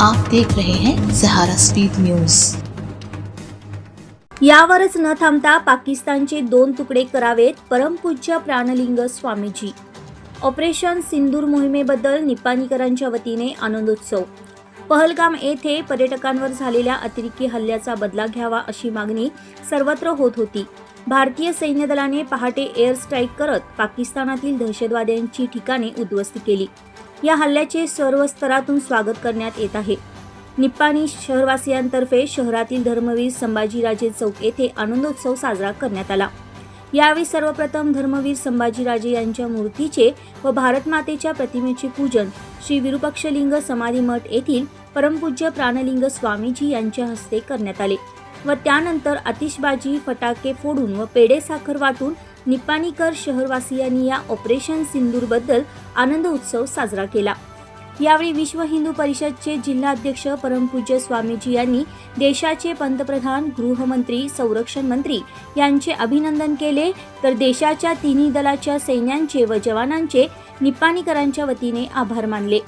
आप देख रहे हैं सहारा स्पीड न्यूज। यावरच न थांबता पाकिस्तानचे दोन तुकडे करावेत परमपूज्य प्राणलिंग स्वामीजी. ऑपरेशन सिंदूर मोहिमेबद्दल निपाणीकरांच्या वतीने आनंदोत्सव. पहलगाम येथे पर्यटकांवर झालेल्या अतिरेकी हल्ल्याचा बदला घ्यावा अशी मागणी सर्वत्र होत होती. भारतीय सैन्य दलाने पहाटे एअर स्ट्राईक करत पाकिस्तानातील दहशतवाद्यांची ठिकाणे उद्ध्वस्त केली. या हल्ल्याचे सर्व स्तरातून स्वागत करण्यात येत आहे. निप्पाणी शहरवासियांतर्फे शहरातील धर्मवीर संभाजीराजे चौक येथे आनंदोत्सव साजरा करण्यात आला. यावेळी सर्वप्रथम धर्मवीर संभाजीराजे यांच्या मूर्तीचे व भारतमातेच्या प्रतिमेचे पूजन श्री विरुपक्षलिंग समाधी मठ येथील परमपूज्य प्राणलिंग स्वामीजी यांच्या हस्ते करण्यात आले व त्यानंतर आतिषबाजी फटाके फोडून व पेढे साखर वाटून निप्पाणीकर शहरवासियांनी या ऑपरेशन सिंदूरबद्दल आनंद उत्सव साजरा केला. यावेळी विश्व हिंदू परिषदचे जिल्हाध्यक्ष परमपूज्य स्वामीजी यांनी देशाचे पंतप्रधान गृहमंत्री संरक्षण मंत्री यांचे अभिनंदन केले. तर देशाच्या तिन्ही दलाच्या सैन्यांचे व जवानांचे निप्पाणीकरांच्या वतीने आभार मानले.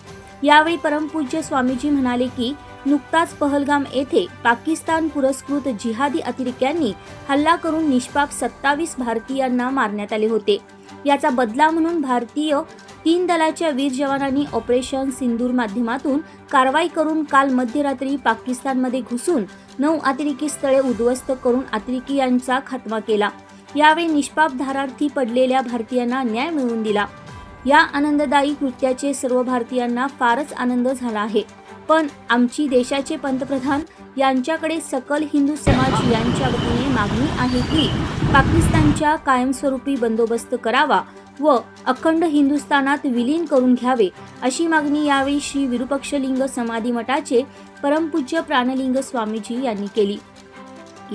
यावेळी परमपूज्य स्वामीजी म्हणाले की नुकताच पहलगाम येथे पाकिस्तान पुरस्कृत जिहादी अतिरेक्यांनी हल्ला करून निष्पाप सत्तावीस भारतीयांना मारण्यात आले होते. याचा बदला म्हणून भारतीय तीन दलाच्या वीर जवानांनी ऑपरेशन सिंदूर माध्यमातून कारवाई करून काल मध्यरात्री पाकिस्तानमध्ये घुसून नऊ अतिरेकी स्थळे उद्ध्वस्त करून अतिरेकीयांचा खात्मा केला. यावेळी निष्पाप धारार्थी पडलेल्या भारतीयांना न्याय मिळवून दिला. या आनंददायी कृत्याचे सर्व भारतीयांना फारच आनंद झाला आहे. पण आमची देशाचे पंतप्रधान यांच्याकडे सकल हिंदू समाज यांच्या वतीने मागणी आहे की पाकिस्तानच्या कायमस्वरूपी बंदोबस्त करावा व अखंड हिंदुस्थानात विलीन करून घ्यावे अशी मागणी यावेळी श्री विरुपक्षलिंग समाधी मठाचे परमपूज्य प्राणलिंग स्वामीजी यांनी केली.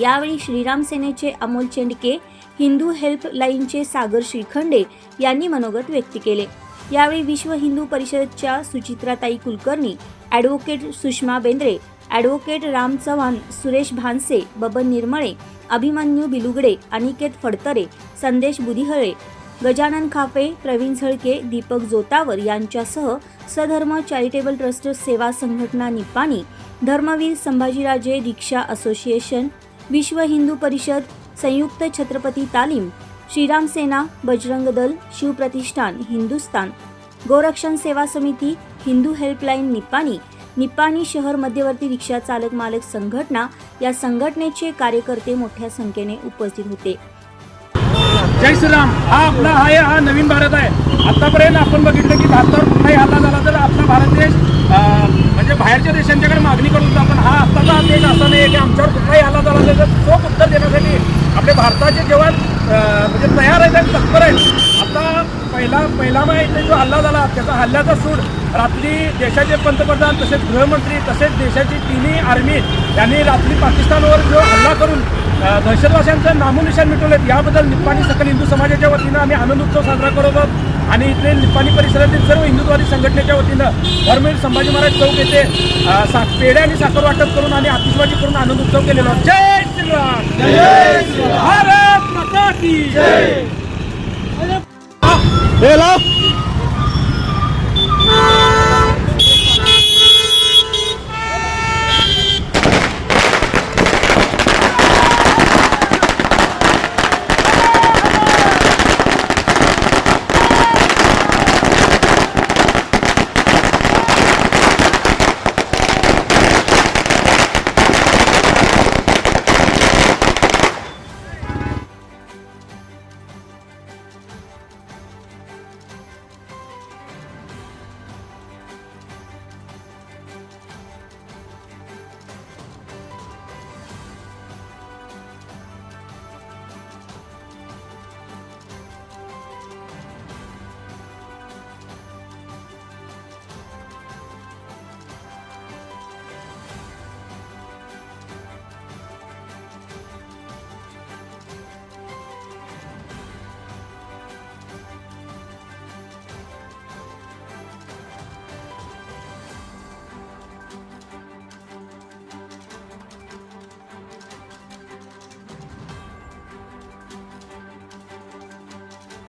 यावेळी श्रीराम सेनेचे अमोल चेंडके हिंदू हेल्पलाईनचे सागर श्रीखंडे यांनी मनोगत व्यक्त केले. यावेळी विश्व हिंदू परिषदच्या सुचित्राताई कुलकर्णी ॲडव्होकेट सुषमा बेंद्रे ॲडव्होकेट राम चव्हाण सुरेश भानसे बबन निर्मळे अभिमन्यू बिलुगडे अनिकेत फडतरे संदेश बुधिहळे गजानन खापे प्रवीण झळके दीपक जोतावर यांच्यासह सधर्म चॅरिटेबल ट्रस्ट सेवा संघटना निपाणी धर्मवीर संभाजीराजे दीक्षा असोसिएशन विश्व हिंदू परिषद संयुक्त छत्रपती तालीम श्रीराम सेना बजरंग दल शिवप्रतिष्ठान हिंदुस्तान गोरक्षण सेवा समिती हिंदू हेल्पलाईन निपाणी निपाणी शहर मध्यवर्ती रिक्षा चालक मालक संघटना या संघटनेचे कार्यकर्ते मोठ्या संख्येने उपस्थित होते. जय श्रीराम. हा आपला हा आहे हा नवीन भारत आहे. आतापर्यंत आपण बघितलं की भारतावर कुठलाही हल्ला झाला तर आपला भारत देश बाहेरच्या देशांच्याकडे मागणी करून आपण हा आत्ताचा देश असा नाही आहे की आमच्यावर कुठलाही हल्ला झाला तर चोख उत्तर देण्यासाठी आपले भारताचे जवान म्हणजे तयार आहेत आणि तत्पर आहेत. आता पहिला पहिला माहिती जो हल्ला झाला त्याचा हल्ल्याचा सूड रात्री देशाचे पंतप्रधान तसेच गृहमंत्री तसेच देशाची तिन्ही आर्मी यांनी रात्री पाकिस्तानवर जो हल्ला करून दहशतवाद्यांचं नामोनिशान मिटवलेत याबद्दल निप्पाणी सकल हिंदू समाजाच्या वतीनं आम्ही आनंद उत्सव साजरा करत आहोत. आणि इथले निप्पाणी परिसरातील सर्व हिंदुत्ववादी संघटनेच्या वतीनं धर्मवीर संभाजी महाराज चौक येथे सा पेढे आणि साखर वाटप करून आणि आतिषबाजी करून आनंद उत्सव केलेला. जय श्रीराम! जय भारत माता की जय!